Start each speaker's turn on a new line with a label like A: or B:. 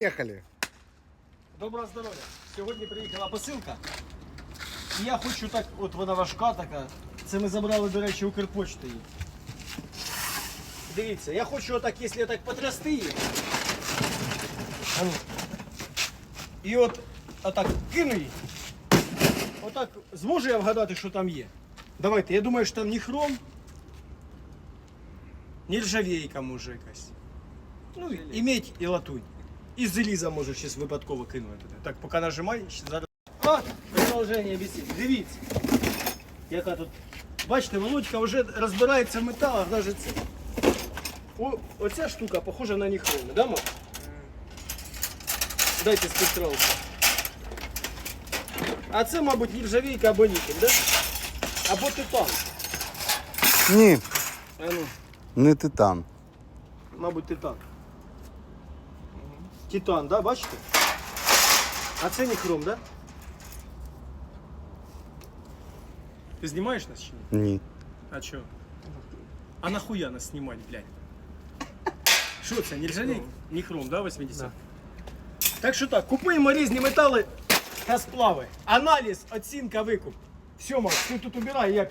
A: Поехали.
B: Доброго здоров'я. Сьогодні приїхала посилка. І я хочу так, от вона важка така. Це ми забрали, до речі, Укрпочти її. Дивіться, я хочу отак, якщо так потрясти її. А ну. І от отак кину її. Отак зможу я вгадати, що там є. Давайте, я думаю, що там ні хром, ні ржавейка може якась. Ну, і медь, і латунь. І заліза може щось випадково кинути туди. Так, поки нажимай, ще зараз. А, продовження бесіди. Дивіться. Яка тут. Бачите, Володька вже розбирається в металах, навіть це. О, оця штука похожа на ніхром, да, ма? Дайте спектралку. А це, мабуть, нержавійка або нікель, да? Або титан.
A: Ні,
B: А ну,
A: не титан.
B: мабуть, титан. Титан, да, бачите? А це не хром, да? Ти знімаєш нас чи ні?
A: Ні.
B: А чо? А нахуя нас знімати, блядь? Що це, нержавейка? Не хром, да, 80? Так що так, купуємо різні метали та сплави. Аналіз, оцінка, викуп. Все, Макс, ти тут убирай, я